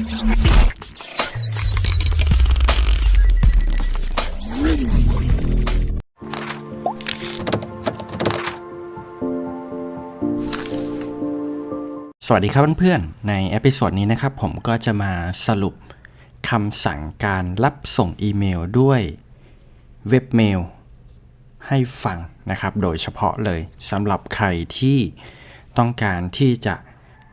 สวัสดีครับเพื่อนๆ ในเอพิโซดนี้นะครับผมก็จะมาสรุปคำสั่งการรับส่งอีเมลด้วยเว็บเมลให้ฟังนะครับ โดยเฉพาะเลยสำหรับใครที่ต้องการที่จะ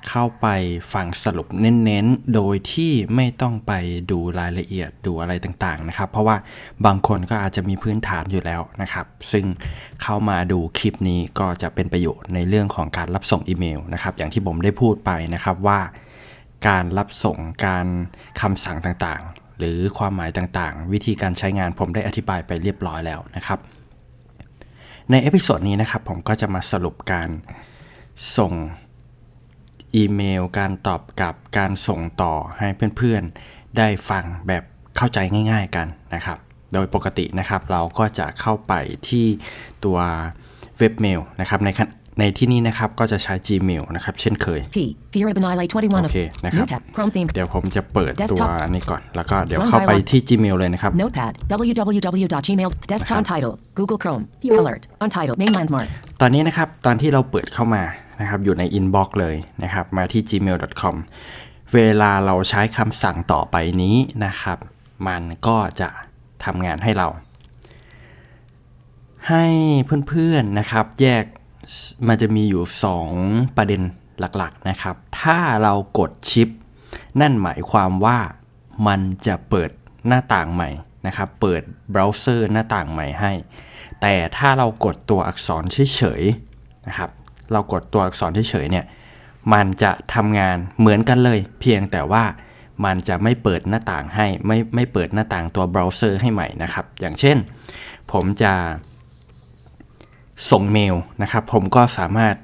เข้าไปฟังสรุปเน้นๆ โดยที่ไม่ต้องไปดูรายละเอียดดูอะไรต่างๆนะครับ เพราะว่าบางคนก็อาจจะมีพื้นฐานอยู่แล้วนะครับ ซึ่งเข้ามาดูคลิปนี้ก็จะเป็นประโยชน์ในเรื่องของการรับส่งอีเมลนะครับ อย่างที่ผมได้พูดไปนะครับว่าการรับส่งการคำสั่งต่างๆ หรือความหมายต่างๆ วิธีการใช้งานผมได้อธิบายไปเรียบร้อยแล้วนะครับในเอพิโซดนี้นะครับผมก็จะมาสรุปการส่ง อีเมล การตอบกลับการส่งต่อให้เพื่อนๆ ได้ฟังแบบเข้าใจง่าย ๆกันนะครับ โดยปกตินะครับเราก็จะเข้าไปที่ตัวเว็บเมลนะครับในขั้นในที่นี้นะครับก็จะใช้ Gmail นะครับ เช่นเคย P. Fiera Benile 21โอ of เคนะครับ New tab. Chrome theme. เดี๋ยวผมจะเปิดตัว Desktop นี้ก่อน แล้วก็เดี๋ยว Run เข้าไป by one ที่ Gmail เลยนะครับ Notepad. www.gmail. Desktop title. Google Chrome. Alert. Untitled. Main landmark. ตอนนี้นะครับ ตอนที่เราเปิดเข้ามา นะครับอยู่ใน inbox เลยนะครับมาที่ gmail.com เวลาเราใช้คำสั่งต่อไปนี้นะครับ มันก็จะทำงานให้เรา ให้เพื่อนๆนะครับ แยกมันจะมีอยู่ 2 ประเด็นหลักๆนะครับ ถ้าเรากดชิป นั่นหมายความว่ามันจะเปิดหน้าต่างใหม่นะครับ เปิดเบราว์เซอร์หน้าต่างใหม่ให้ แต่ถ้าเรากดตัวอักษรเฉยๆนะครับ เรากดตัวอักษรเฉยๆเนี่ยมันจะทำงานเหมือนกันเลย เพียงแต่ว่ามันจะไม่เปิดหน้าต่างให้ไม่ไม่เปิดหน้าต่างตัวเบราว์เซอร์ให้ใหม่นะครับ อย่างเช่น ผมจะส่งเมลนะครับ ผมก็สามารถ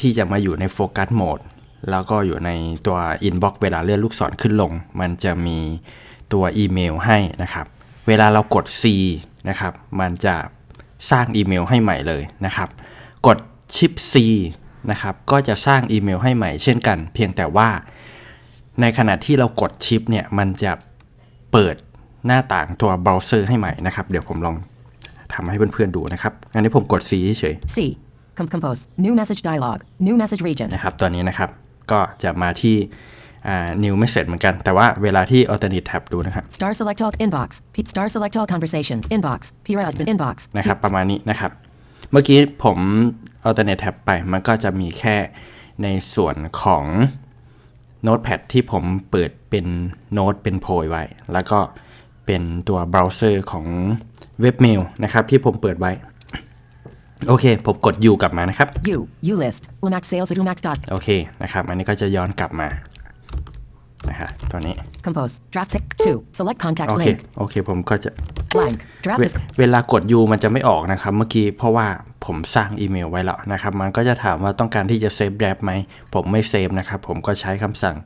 ที่จะมาอยู่ในโฟกัสโหมดแล้วก็อยู่ในตัว Inbox เวลาเลื่อนลูกศรขึ้นลง มันจะมีตัวอีเมลให้นะครับ เวลาเรากด C นะครับ มันจะสร้างอีเมลให้ใหม่เลยนะครับ กด ชิป C นะครับก็จะสร้างอีเมลให้ใหม่เช่นกัน เพียงแต่ว่า ในขณะที่เรากดชิปเนี่ยมันจะเปิดหน้าต่างตัวเบราว์เซอร์ให้ใหม่นะครับ เดี๋ยวผมลองทำให้เพื่อนๆดูนะครับ อันนี้ผมกด C เฉย C. Com- compose. New message dialog. New message region. ๆนะครับตัวนี้นะครับก็จะมาที่อ่า new message เหมือนกัน แต่ว่าเวลาที่ alternate tab ดูนะครับ Star select all inbox. P. Star select all conversations. Inbox. Pira admin inbox. นะครับประมาณนี้นะครับ เมื่อกี้ผม alternate tab ไป มันก็จะมีแค่ในส่วนของ Notepad ที่ผมเปิดเป็นโน้ตเป็นโพยไว้ แล้วก็เป็นตัวเบราว์เซอร์ของเว็บเมลนะครับที่ผมเปิดไว้ โอเค ผมกด U กลับมานะครับ U. U list. Umax sales at umax dot. โอเคนะครับ อันนี้ก็จะย้อนกลับมา นะครับตัวนี้ Compose. Draft six. Two. Select โอ contacts เค link. โอเค ผมก็จะ Blank. Draft เว is เวลากด U มันจะไม่ออกนะครับ เมื่อกี้เพราะว่าผมสร้างอีเมลไว้แล้วนะครับ มันก็จะถามว่าต้องการที่จะเซฟแรปไหม ผมไม่เซฟนะครับ ผมก็ใช้คำสั่ง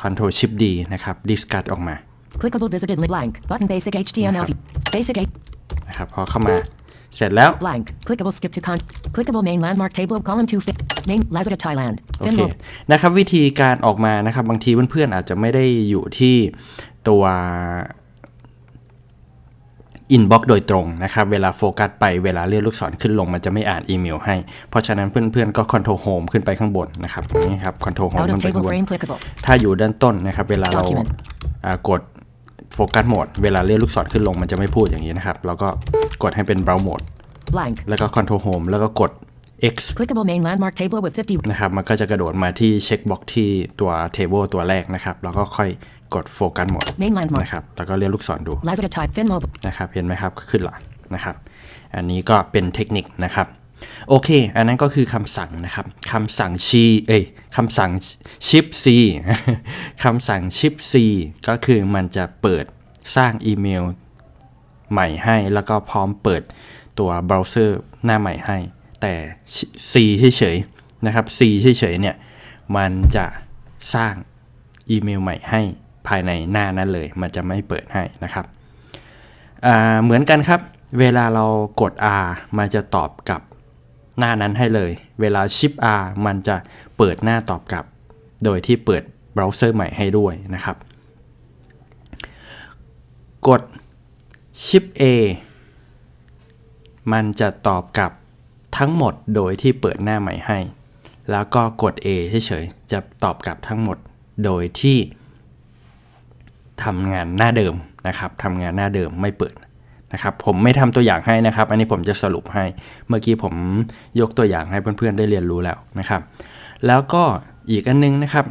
Ctrl Shift D นะครับ discard ออกมา clickable visited link. Blank. Button basic HTML. view. Basic H. นะครับพอเข้ามา เสร็จแล้ว Blank. Clickable skip to con. Clickable main landmark table of column two. Fin. Main Lazada Thailand. โอ Fin เค mode. นะครับวิธีการออกมานะครับบางทีเพื่อนๆอาจจะไม่ได้อยู่ที่ตัว inbox โดยตรงนะครับ เวลาโฟกัสไปเวลาเลื่อนลูกศรขึ้นลงมันจะไม่อ่านอีเมลให้ เพราะฉะนั้นเพื่อนๆก็ Control Home ขึ้นไปข้างบนนะครับนี่ครับ Control Home Out ขึ้ of นไปข้าง table บน frame clickable. ถ้าอยู่ด้านต้นนะครับ เวลาเรา Document อ่ากด โฟกัสโหมดเวลาเลื่อนลูกศรขึ้นลงมันจะไม่พูดอย่างนี้นะครับเราก็กดให้เป็น Browse Mode Blank. แล้วก็ Control Home แล้วก็กด X Clickable main landmark table with 50. นะครับ มันก็จะกระโดดมาที่เช็คบ็อกที่ตัว Table ตัวแรกนะครับ แล้วก็ค่อยกดโฟกัสโหมด Main landmark. นะครับ แล้วก็เลื่อนลูกศรดู Lazada Thai. Fin mode. นะครับ เห็นไหมครับ ขึ้นละนะครับ อันนี้ก็เป็นเทคนิคนะครับ โอเค อันนั้นก็คือคำสั่งนะครับคำสั่งชีเอ้ยคำสั่งชิป C คำสั่งชิป C ก็คือมันจะเปิดสร้างอีเมลใหม่ให้ แล้วก็พร้อมเปิดตัวเบราว์เซอร์หน้าใหม่ให้ แต่ C เฉยๆนะครับ C เฉยๆเนี่ย มันจะสร้างอีเมลใหม่ให้ภายในหน้านั้นเลย มันจะไม่เปิดให้นะครับ เหมือนกันครับ เวลาเรากด R มันจะตอบกลับ หน้านั้นให้เลย เวลาชิป R มันจะเปิดหน้าตอบกลับ โดยที่เปิดเบราว์เซอร์ใหม่ให้ด้วยนะครับ กด Shift A มันจะตอบกลับทั้งหมดโดยที่เปิดหน้าใหม่ให้ แล้วก็กด A เฉยๆ จะตอบกลับทั้งหมดโดยที่ทำงานหน้าเดิมนะครับทำงานหน้าเดิมไม่เปิด นะครับผมไม่ทำตัวอย่างให้นะครับ อันนี้ผมจะสรุปให้ เมื่อกี้ผมยกตัวอย่างให้เพื่อนๆได้เรียนรู้แล้วนะครับ แล้วก็อีกอันนึงนะครับ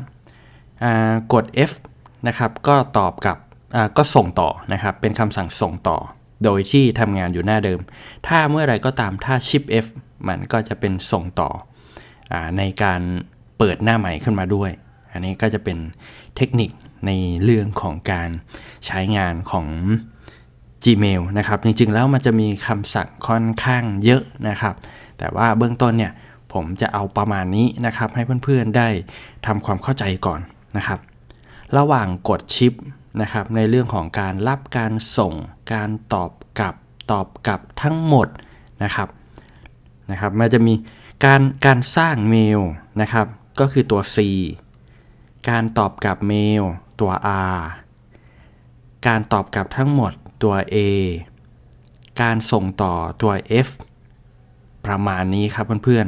กด F นะครับก็ตอบกับก็ส่งต่อนะครับ เป็นคำสั่งส่งต่อ โดยที่ทำงานอยู่หน้าเดิม ถ้าเมื่อไรก็ตามถ้า Shift F มันก็จะเป็นส่งต่ออในการเปิดหน้าใหม่ขึ้นมาด้วย อันนี้ก็จะเป็นเทคนิคในเรื่องของการใช้งานของ Gmail นะครับ จริงๆ แล้วมันจะมีคำสั่งค่อนข้างเยอะนะครับ แต่ว่าเบื้องต้นเนี่ยผมจะเอาประมาณนี้นะครับ ให้เพื่อนๆ ได้ทำความเข้าใจก่อนนะครับ ระหว่างกดชิปนะครับในเรื่องของการรับการส่ง การตอบกลับตอบกลับทั้งหมดนะครับนะครับมันจะมีการการสร้างเมลนะครับ ก็คือตัว C การตอบกลับเมลตัว R การตอบกลับทั้งหมด ตัว A การส่งต่อตัว F ประมาณนี้ครับเพื่อน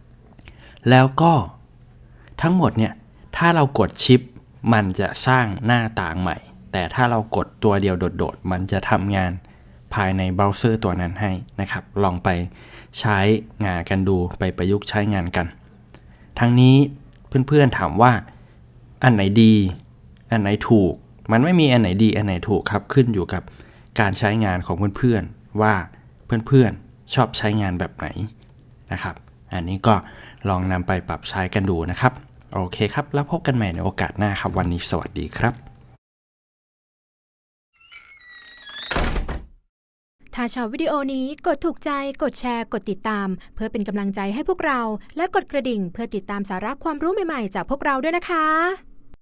ๆ แล้วก็ทั้งหมดเนี่ย ถ้าเรากดชิป มันจะสร้างหน้าต่างใหม่ แต่ถ้าเรากดตัวเดียวโดดๆ มันจะทำงานภายในเบราว์เซอร์ตัวนั้นให้นะครับ ลองไปใช้งานกันดูไปประยุกต์ใช้งานกัน ทั้งนี้เพื่อนๆถามว่าอันไหนดี อันไหนถูก มันไม่มีอันไหนดีอันไหนถูกครับขึ้นอยู่กับการใช้งานของเพื่อนๆว่าเพื่อนๆชอบใช้งานแบบไหนนะครับ อันนี้ก็ลองนำไปปรับใช้กันดูนะครับ โอเคครับ แล้วพบกันใหม่ในโอกาสหน้าครับ วันนี้สวัสดีครับ ถ้าชอบวิดีโอนี้กดถูกใจ กดแชร์ กดติดตาม เพื่อเป็นกำลังใจให้พวกเรา และกดกระดิ่งเพื่อติดตามสาระความรู้ใหม่ๆ จากพวกเราด้วยนะคะ